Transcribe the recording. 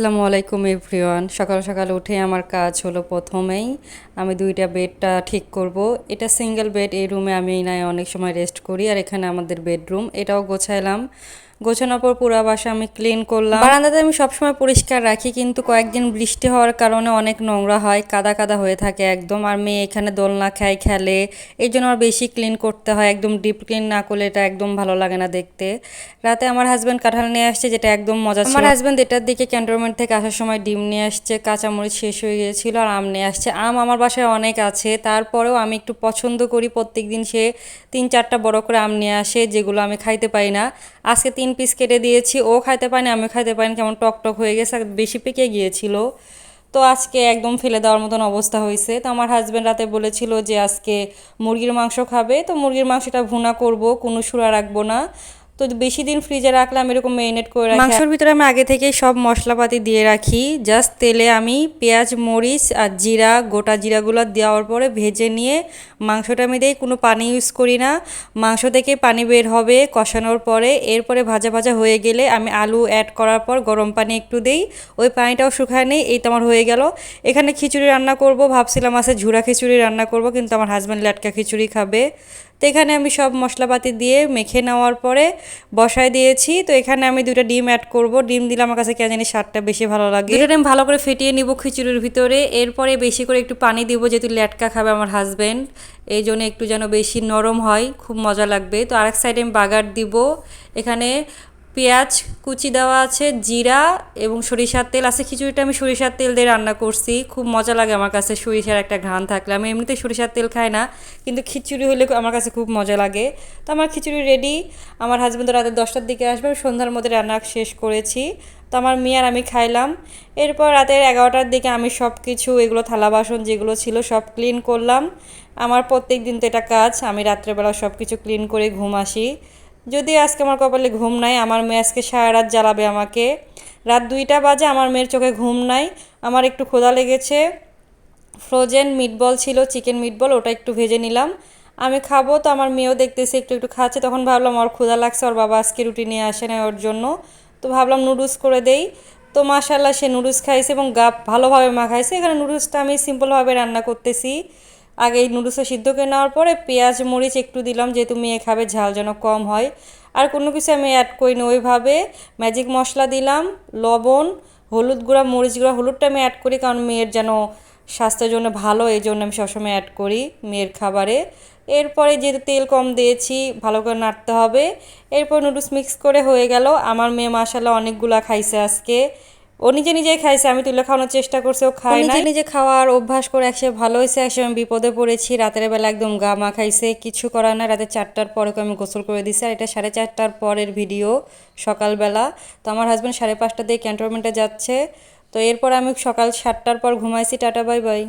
আসসালামু আলাইকুম এভরিওয়ান। সকাল সকাল উঠে আমার কাজ হলো প্রথমেই আমি দুইটা বেডটা ঠিক করব। এটা সিঙ্গেল বেড, এই রুমে আমি নাই অনেক সময় রেস্ট করি আর এখানে আমাদের বেডরুম, এটাও গোছাইলাম। গোছানোর পর পুরো বাসা আমি ক্লিন করলাম। বারান্দাতে আমি সবসময় পরিষ্কার রাখি কিন্তু কয়েকদিন বৃষ্টি হওয়ার কারণে অনেক নোংরা হয় কাদা কাদা হয়ে থাকে একদম। আর মেয়ে এখানে দোলনা খায় খেলে এই জন্য আর বেশি ক্লিন করতে হয় একদম ডিপ ক্লিন না করলে এটা একদম ভালো লাগে না দেখতে। রাতে আমার হাজব্যান্ড কাঁঠাল নিয়ে আসছে যেটা একদম মজা আমার হাজব্যান্ড এটার দিকে ক্যান্টনমেন্ট থেকে আসার সময় ডিম নিয়ে আসছে কাঁচামরিচ শেষ হয়ে গিয়েছিল আর আম নিয়ে আসছে। আম আমার বাসায় অনেক আছে তারপরেও আমি একটু পছন্দ করি। প্রত্যেক দিন সে তিন চারটা বড় করে আম নিয়ে আসে যেগুলো আমি খাইতে পারি না। আজকে তিন পিস কেটে দিয়েছি। ও খাইতে পারেনি আমি খাইতে পারিনি, কেমন টক টক হয়ে গেছে বেশি পেকে গিয়েছিল। তো আজকে একদম ফেলে দেওয়ার মতন অবস্থা হয়েছে। তো আমার হাজব্যান্ড রাতে বলেছিল যে আজকে মুরগির মাংস খাবে। তো মুরগির মাংসটা ভুনা করব, কোনো সুরা রাখব না। তো বেশি দিন ফ্রিজে রাখলাম এরকম মেরিনেট করে রাখি। মাংসের ভিতরে আমি আগে থেকেই সব মশলাপাতি দিয়ে রাখি। জাস্ট তেলে আমি পেঁয়াজ, মরিচ আর জিরা, গোটা জিরাগুলো দেওয়ার পরে ভেজে নিয়ে মাংসটা আমি দিই, কোনো পানি ইউজ করি না। মাংস থেকে পানি বের হবে কষানোর পরে, এরপরে ভাজা ভাজা হয়ে গেলে আমি আলু অ্যাড করার পর গরম পানি একটু দেই। ওই পানিটাও শুকায় নেই, এই তো আমার হয়ে গেল। এখানে খিচুড়ি রান্না করব, ভাবছিলাম আছে ঝুরা খিচুড়ি রান্না করব, কিন্তু আমার হাজব্যান্ড ল্যাটকা খিচুড়ি খাবে। তো এখানে আমি সব মশলাপাতি দিয়ে মেখে নেওয়ার পরে বসায় দিয়েছি। তো এখানে আমি দুটো ডিম অ্যাড করব। ডিম দিলে আমার কাছে কেন জানি স্বাদটা বেশি ভালো লাগে। দুটো ডিম ভালো করে ফেটিয়ে নিব খিচুড়ির ভিতরে। এরপরে বেশি করে একটু পানি দিব, যেহেতু ল্যাটকা খাবে আমার হাজব্যান্ড এই জন্য একটু যেন বেশি নরম হয়, খুব মজা লাগবে। তো আরেক সাইডে আমি বাগার দিব। এখানে পেঁয়াজ, কুচি দেওয়া আছে, জিরা এবং সরিষার তেল আছে, খিচুড়িটা আমি সরিষার তেল দিয়ে রান্না করছি। খুব মজা লাগে আমার কাছে সরিষার একটা ঘ্রাণ থাকলে। আমি এমনিতে সরিষার তেল খাই না, কিন্তু খিচুড়ি হলে আমার কাছে খুব মজা লাগে। তো আমার খিচুড়ি রেডি আমার হাজব্যান্ড রাতে দশটার দিকে আসবে সন্ধ্যার মধ্যে রান্না শেষ করেছি। তো আমার মেয়ে আর আমি খাইলাম। এরপর রাতের এগারোটার দিকে আমি সব কিছু এগুলো থালা বাসন যেগুলো ছিল সব ক্লিন করলাম। আমার প্রত্যেক দিন তো এটা কাজ, আমি রাত্রেবেলা সব কিছু ক্লিন করে ঘুম আসি। যদি আজকে আমার কপালে ঘুম নাই, আমার মেয়ে আজকে সারা রাত জ্বালাবে আমাকে। রাত দুইটা বাজে, আমার মেয়ের চোখে ঘুম নাই। আমার একটু ক্ষুধা লেগেছে। ফ্রোজেন মিটবল ছিল চিকেন মিটবল ওটা একটু ভেজে নিলাম। আমি খাব তো, আমার মেয়েও দেখতেছে, একটু একটু খাচ্ছে। তখন ভাবলাম ওর ক্ষুধা লাগছে, ওর বাবা আজকে রুটি নিয়ে আসে না ওর জন্য। তো ভাবলাম নুডলস করে দেই। তো মাশাল্লাহ সে নুডলস খাইছে এবং গা ভালোভাবে মাখাইছে। এখানে নুডলসটা আমি সিম্পলভাবে রান্না করতেছি। আগে এই নুডলসটা সিদ্ধ করে নেওয়ার পরে পেঁয়াজ, মরিচ একটু দিলাম, যেহেতু মেয়ে খাবে, ঝাল যেন কম হয়। আর কোনো কিছু আমি অ্যাড করি না, ওইভাবে ম্যাজিক মশলা দিলাম, লবণ, হলুদ গুঁড়া, মরিচ গুঁড়া, হলুদটা আমি অ্যাড করি কারণ মেয়ের যেন স্বাস্থ্যের জন্য ভালো, এই জন্য আমি সবসময় অ্যাড করি মেয়ের খাবারে। এরপরে যেহেতু তেল কম দিয়েছি, ভালো করে নাড়তে হবে। এরপর নুডলস মিক্স করে হয়ে গেল। আমার মেয়ে মাসাল্লাহ অনেকগুলা খাইছে আজকে। ও নিজে নিজেই খাইছে আমি তুলে খাওয়ানোর চেষ্টা করছি ও খায় না নিজে খাওয়ার অভ্যাস করে একসময় ভালো হয়েছে একসময় আমি বিপদে পড়েছি রাতের বেলা একদম গা মা খাইছে কিছু করার না রাতে চারটার পরে আমি গোসল করে দিছি আর এটা সাড়ে চারটার পরের ভিডিও সকালবেলা। তো আমার হাজব্যান্ড সাড়ে পাঁচটা দিয়ে ক্যান্টনমেন্টে যাচ্ছে তো এরপর আমি সকাল সাতটার পর ঘুমাইছি টাটা বাই বাই